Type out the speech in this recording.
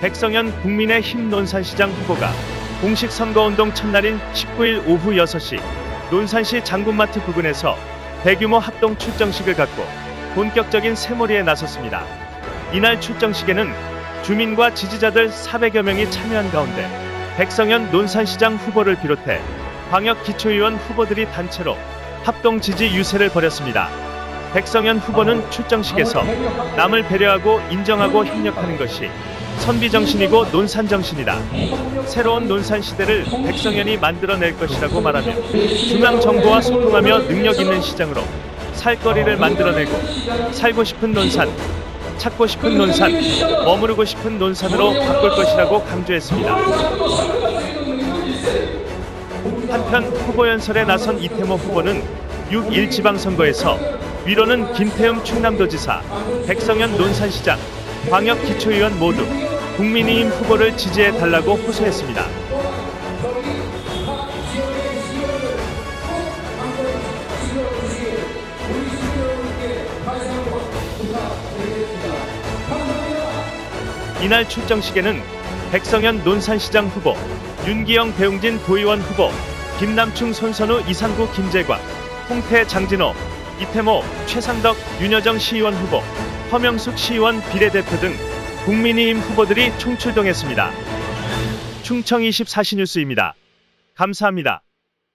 백성현 국민의힘 논산시장 후보가 공식 선거운동 첫날인 19일 오후 6시 논산시 장군마트 부근에서 대규모 합동 출정식을 갖고 본격적인 새몰이에 나섰습니다. 이날 출정식에는 주민과 지지자들 400여 명이 참여한 가운데 백성현 논산시장 후보를 비롯해 광역 기초의원 후보들이 단체로 합동 지지 유세를 벌였습니다. 백성현 후보는 출정식에서 남을 배려하고 인정하고 협력하는 것이 선비 정신이고 논산 정신이다. 새로운 논산 시대를 백성현이 만들어낼 것이라고 말하며 중앙 정부와 소통하며 능력 있는 시장으로 살거리를 만들어내고 살고 싶은 논산, 찾고 싶은 논산, 머무르고 싶은 논산으로 바꿀 것이라고 강조했습니다. 한편 후보 연설에 나선 이태모 후보는 6.1 지방선거에서 위로는 김태흠 충남도지사, 백성현 논산시장, 광역기초의원 모두 국민의힘 후보를 지지해 달라고 호소했습니다. 이날 출정식에는 백성현 논산시장 후보, 윤기영 배웅진 도의원 후보, 김남충 손선우 이상구 김재광, 홍태 장진호, 이태모 최상덕 윤여정 시의원 후보, 허명숙 시의원 비례대표 등 국민의힘 후보들이 총출동했습니다. 충청 24시 뉴스입니다. 감사합니다.